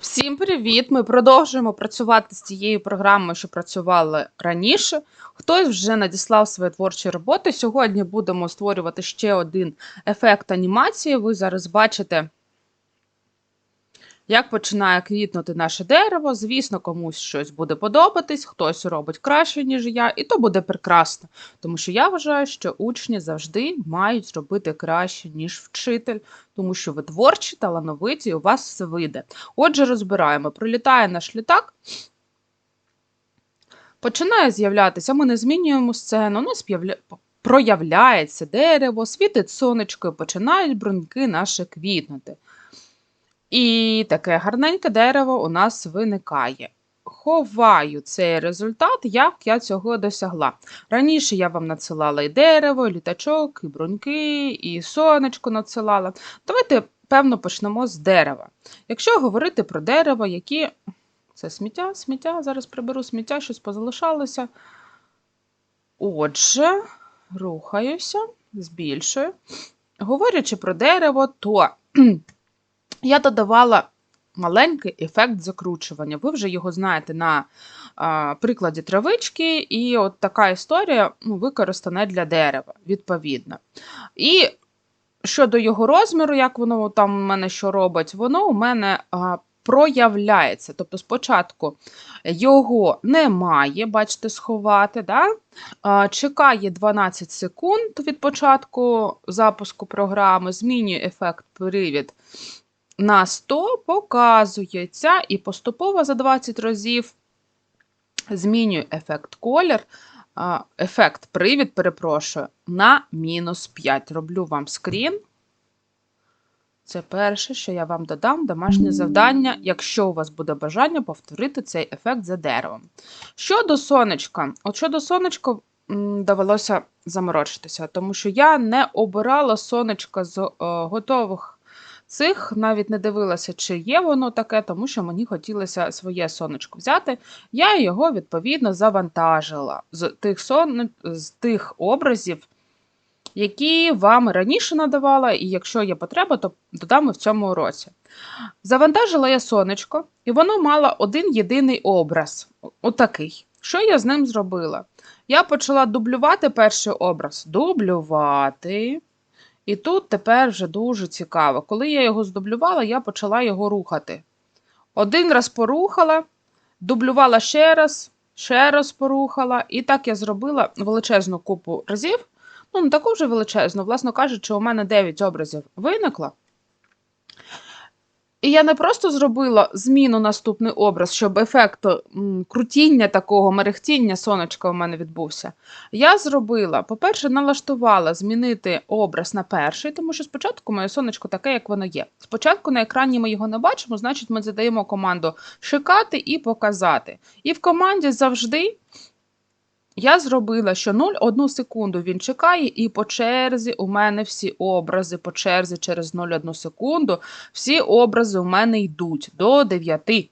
Всім привіт! Ми продовжуємо працювати з тією програмою, що працювали раніше. Хтось вже надіслав свої творчі роботи. Сьогодні будемо створювати ще один ефект анімації. Ви зараз бачите, як починає квітнути наше дерево. Звісно, комусь щось буде подобатись, хтось робить краще, ніж я, і то буде прекрасно. Тому що я вважаю, що учні завжди мають робити краще, ніж вчитель, тому що ви творчі, талановиті, і у вас все вийде. Отже, розбираємо. Прилітає наш літак. Починає з'являтися, ми не змінюємо сцену, у нас проявляється дерево, світить сонечко, і починають бруньки наші квітнути. І таке гарненьке дерево у нас виникає. Ховаю цей результат, як я цього досягла. Раніше я вам надсилала і дерево, і літачок, і бруньки, і сонечко надсилала. Давайте, певно, почнемо з дерева. Якщо говорити про дерево, які. Це сміття, сміття, зараз приберу сміття, щось позалишалося. Отже, рухаюся, збільшую. Говорячи про дерево, то я додавала маленький ефект закручування. Ви вже його знаєте на прикладі травички, і от така історія ну, використана для дерева, відповідно. І щодо його розміру, як воно там у мене що робить, воно у мене проявляється. Тобто, спочатку його немає, бачите, сховати. Да? Чекає 12 секунд від початку запуску програми, змінює ефект привід на 100, показується і поступово за 20 разів змінюю ефект колір, ефект привід, перепрошую, на мінус 5. Роблю вам скрін. Це перше, що я вам додам, домашнє завдання, якщо у вас буде бажання повторити цей ефект за деревом. Щодо сонечка, от щодо сонечка довелося заморочитися, тому що я не обирала сонечка з е, готових цих, навіть не дивилася, чи є воно таке, тому що мені хотілося своє сонечко взяти. Я його відповідно завантажила з тих, сон... з тих образів, які вам раніше надавала, і якщо є потреба, то додам в цьому уроці. Завантажила я сонечко, і воно мало один єдиний образ. Отакий. Що я з ним зробила? Я почала дублювати перший образ. Дублювати. І тут тепер вже дуже цікаво. Коли я його здублювала, я почала його рухати. Один раз порухала, дублювала ще раз, ще раз порухала. І так я зробила величезну купу разів. Ну, не таку вже величезну, власно кажучи, у мене 9 образів виникло. І я не просто зробила зміну наступний образ, щоб ефект крутіння такого мерехтіння сонечка у мене відбувся. Я зробила, по-перше, налаштувала змінити образ на перший, тому що спочатку моє сонечко таке, як воно є. Спочатку на екрані ми його не бачимо, значить, ми задаємо команду шикати і показати. І в команді завжди я зробила, що 0,1 секунду він чекає, і по черзі у мене всі образи, по черзі через 0,1 секунду, всі образи у мене йдуть до 9.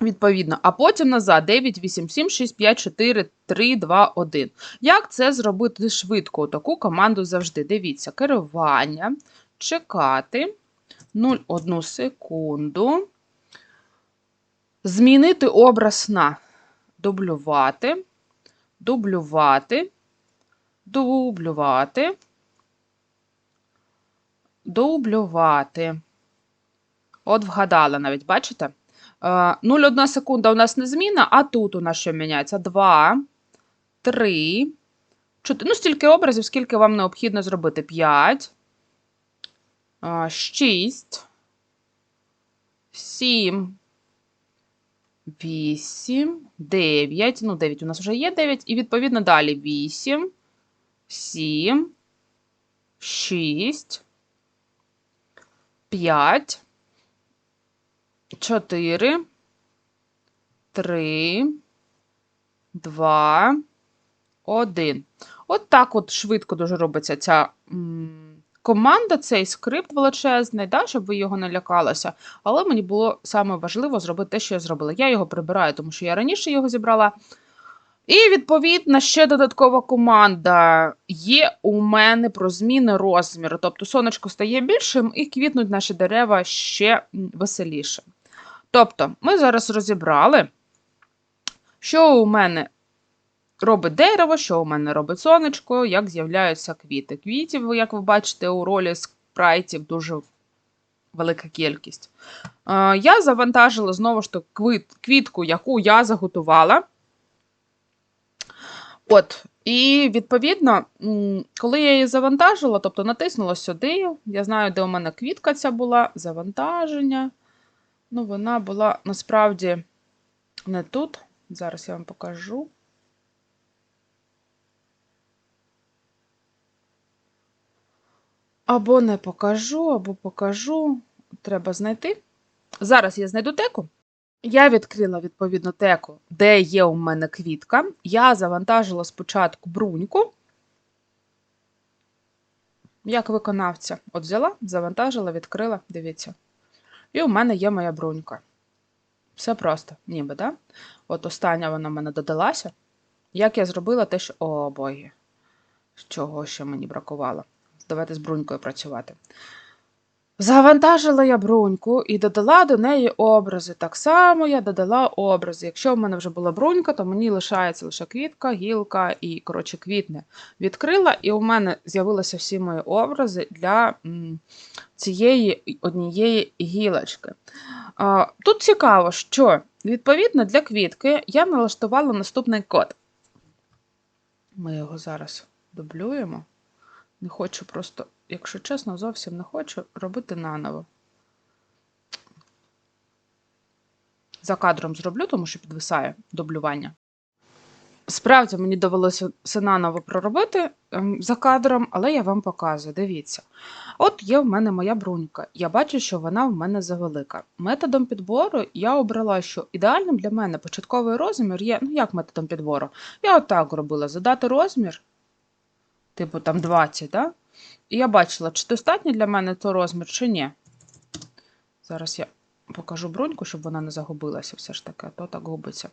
Відповідно, а потім назад 9, 8, 7, 6, 5, 4, 3, 2, 1. Як це зробити швидко? Таку команду завжди. Дивіться, керування, чекати 0,1 секунду. Змінити образ на дублювати дублювати, дублювати, дублювати. От вгадала навіть, бачите? Е, 0,1 секунда у нас не зміна, а тут у нас що міняється? 2, 3, 4. Ну, стільки образів, скільки вам необхідно зробити. 5, 6, 7, 8, 9. Ну, 9 у нас вже є 9. І відповідно далі 8, 7, 6, 5, 4, 3, 2, 1. От так от швидко дуже робиться ця команда, цей скрипт величезний, да, щоб ви його не лякалися. Але мені було саме важливо зробити те, що я зробила. Я його прибираю, тому що я раніше його зібрала. І, відповідно, ще додаткова команда є у мене про зміни розміру. Тобто сонечко стає більшим і квітнуть наші дерева ще веселіше. Тобто, ми зараз розібрали, що у мене робить дерево, що у мене робить сонечко, як з'являються квіти. Квітів, як ви бачите, у ролі спрайтів дуже велика кількість. Е, Я завантажила знову ж таки квітку, яку я заготувала. От, і відповідно, коли я її завантажила, тобто натиснула сюди, я знаю, де у мене квітка ця була, завантаження. Ну, вона була насправді не тут. Зараз я вам покажу. Або не покажу, або покажу. Треба знайти. Зараз я знайду теку. Я відкрила відповідно теку, де є у мене квітка. Я завантажила спочатку бруньку. Як виконавця. От взяла, завантажила, відкрила, дивіться. І у мене є моя брунька. Все просто, ніби, да? От остання вона в мене додалася. Як я зробила те, що. О, боги. Чого ще мені бракувало? Давайте з брунькою працювати. Завантажила я бруньку і додала до неї образи. Так само я додала образи. Якщо в мене вже була брунька, то мені лишається лише квітка, гілка і, коротше, квітне. Відкрила, і у мене з'явилися всі мої образи для цієї однієї гілочки. Тут цікаво, що відповідно для квітки я налаштувала наступний код. Ми його зараз дублюємо. Не хочу просто, якщо чесно, зовсім не хочу робити наново. За кадром зроблю, тому що підвисає дублювання. Справді, мені довелося все наново проробити ем, за кадром, але я вам показую. Дивіться. От є в мене моя брунька. Я бачу, що вона в мене завелика. Методом підбору я обрала, що ідеальним для мене початковий розмір є. Ну, як методом підбору? Я отак робила: задати розмір, типу там 20, да? І я бачила, чи достатньо для мене той розмір, чи ні. Зараз я покажу бруньку, щоб вона не загубилася все ж таки, а то так губиться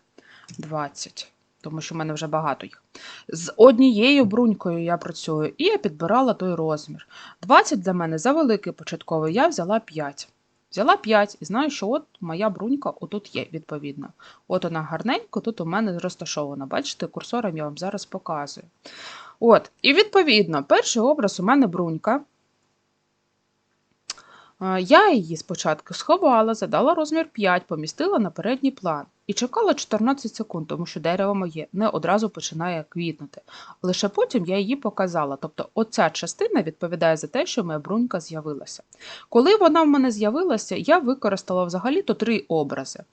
20 тому що в мене вже багато їх. З однією брунькою я працюю, і я підбирала той розмір. 20 для мене завеликий початковий, я взяла 5. Взяла 5 і знаю, що от моя брунька отут є, відповідно. От вона гарненько, тут у мене розташована. Бачите, курсором я вам зараз показую. От, І відповідно, перший образ у мене брунька. Я її спочатку сховала, задала розмір 5, помістила на передній план і чекала 14 секунд, тому що дерево моє не одразу починає квітнути. Лише потім я її показала. Тобто, оця частина відповідає за те, що моя брунька з'явилася. Коли вона в мене з'явилася, я використала взагалі-то три образи.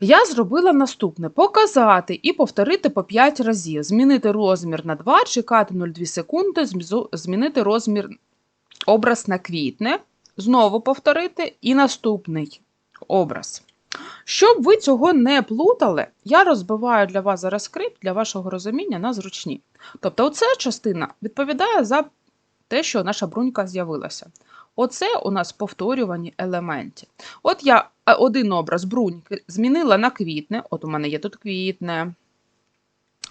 Я зробила наступне: показати і повторити по 5 разів. Змінити розмір на 2, чекати 0,2 секунди, змінити розмір образ на квітне, знову повторити, і наступний образ. Щоб ви цього не плутали, я розбиваю для вас зараз скрипт для вашого розуміння на зручні. Тобто, оця частина відповідає за те, що наша брунька з'явилася. Оце у нас повторювані елементи. От я один образ бруньки змінила на квітне, от у мене є тут квітне,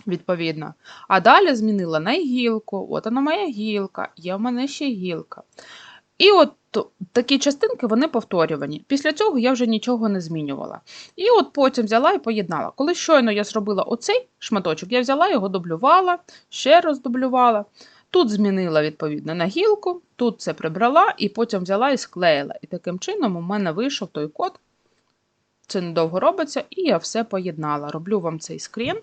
відповідно. А далі змінила на гілку, от вона моя гілка, є в мене ще гілка. І от такі частинки вони повторювані. Після цього я вже нічого не змінювала. І от потім взяла і поєднала. Коли щойно я зробила оцей шматочок, я взяла його дублювала, ще раз дублювала. Тут змінила, відповідно, на гілку, тут це прибрала, і потім взяла і склеїла. І таким чином у мене вийшов той код. Це недовго робиться, і я все поєднала. Роблю вам цей скрін.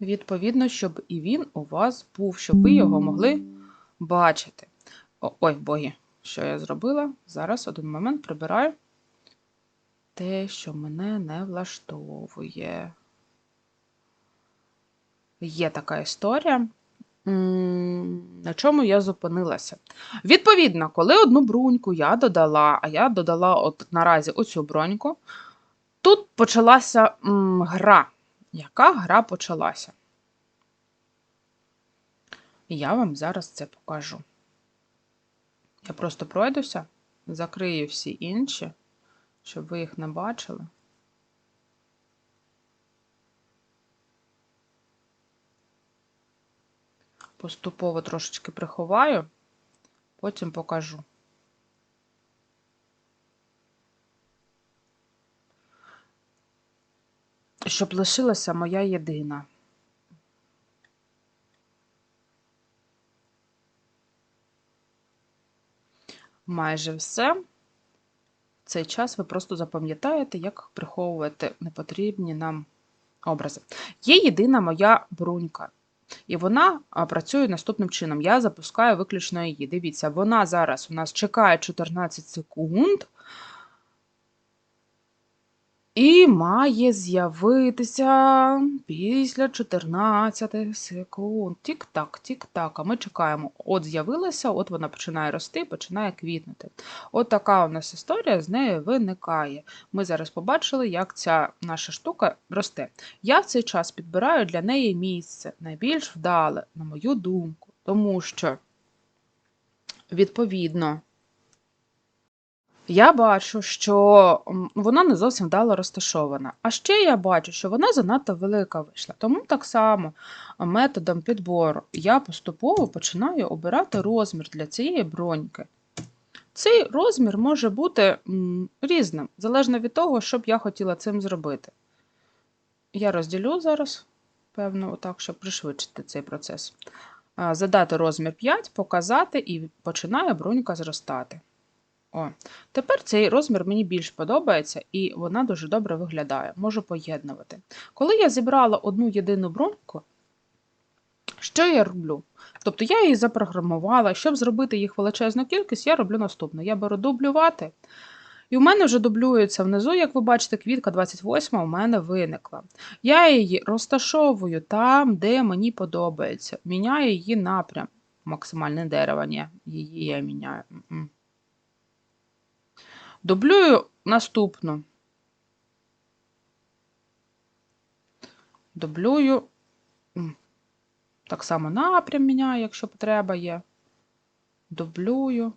Відповідно, щоб і він у вас був, щоб ви його могли бачити. О, Ой, боги, що я зробила? Зараз один момент прибираю те, що мене не влаштовує. Є така історія. На чому я зупинилася? Відповідно, коли одну бруньку я додала, а я додала от наразі оцю броньку, тут почалася гра. Яка гра почалася? я вам зараз це покажу. Я просто пройдуся, закрию всі інші, щоб ви їх не бачили. Поступово трошечки приховаю, потім покажу. Щоб лишилася моя єдина. Майже все. В цей час ви просто запам'ятаєте, як приховувати непотрібні нам образи. Є єдина моя брунька. І вона працює наступним чином. Я запускаю виключно її. Дивіться, вона зараз у нас чекає 14 секунд. І має з'явитися після 14 секунд. Тік-так, тік-так. А ми чекаємо. От з'явилася, от вона починає рости, починає квітнути. От така у нас історія з нею виникає. Ми зараз побачили, як ця наша штука росте. Я в цей час підбираю для неї місце найбільш вдале, на мою думку, тому що, відповідно, я бачу, що вона не зовсім вдало розташована. А ще я бачу, що вона занадто велика вийшла. Тому так само методом підбору я поступово починаю обирати розмір для цієї броньки. Цей розмір може бути різним, залежно від того, що б я хотіла цим зробити. Я розділю зараз, певно, отак, щоб пришвидшити цей процес. Задати розмір 5, показати і починає бронька зростати. О, тепер цей розмір мені більш подобається і вона дуже добре виглядає. Можу поєднувати. Коли я зібрала одну єдину броньку, що я роблю? Тобто я її запрограмувала, щоб зробити їх величезну кількість, я роблю наступне. Я беру дублювати, і у мене вже дублюється внизу, як ви бачите, квітка 28 у мене виникла. Я її розташовую там, де мені подобається. Міняю її напрям. Максимальне дерево, ні, її я міняю. Дублюю наступну. Дублюю. Так само напрям міняю, якщо потреба є. Дублюю.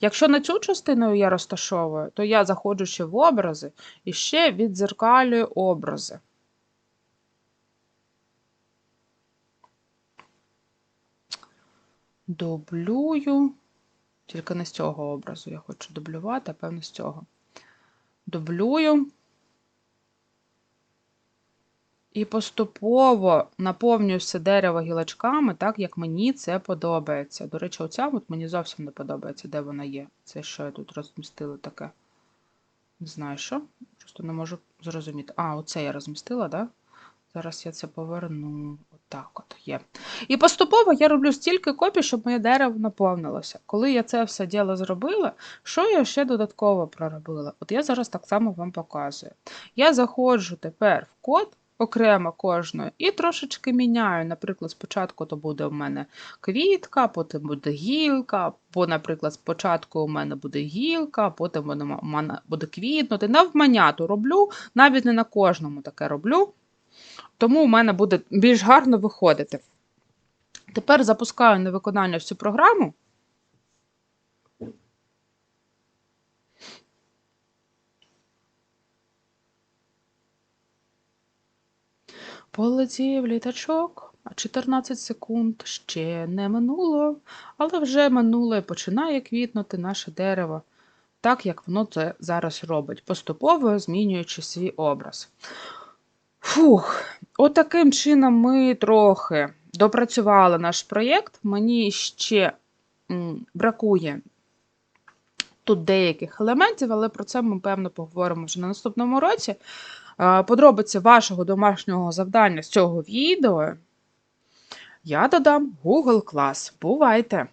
Якщо на цю частину я розташовую, то я заходжу ще в образи і ще віддзеркалюю образи. Дублюю. Тільки не з цього образу я хочу дублювати, а певно з цього. Дублюю. І поступово наповнюю все дерево гілочками, так як мені це подобається. До речі, оця от мені зовсім не подобається, де вона є. Це що я тут розмістила таке? Не знаю що. Просто не можу зрозуміти. А, оце я розмістила, так? Да? Зараз я це поверну. Отак от є. І поступово я роблю стільки копій, щоб моє дерево наповнилося. Коли я це все діло зробила, що я ще додатково проробила? От я зараз так само вам показую. Я заходжу тепер в код окремо кожної і трошечки міняю. Наприклад, спочатку то буде в мене квітка, потім буде гілка, бо, наприклад, спочатку у мене буде гілка, потім у мене буде квітнути. Навманяту роблю, навіть не на кожному таке роблю. Тому у мене буде більш гарно виходити. Тепер запускаю на виконання всю програму. Полетів літачок, а 14 секунд ще не минуло, але вже минуло і починає квітнути наше дерево, так як воно це зараз робить, поступово змінюючи свій образ. Фух, отаким чином ми трохи допрацювали наш проєкт. Мені ще бракує тут деяких елементів, але про це ми, певно, поговоримо вже на наступному році. Подробиці вашого домашнього завдання з цього відео я додам Google клас. Бувайте!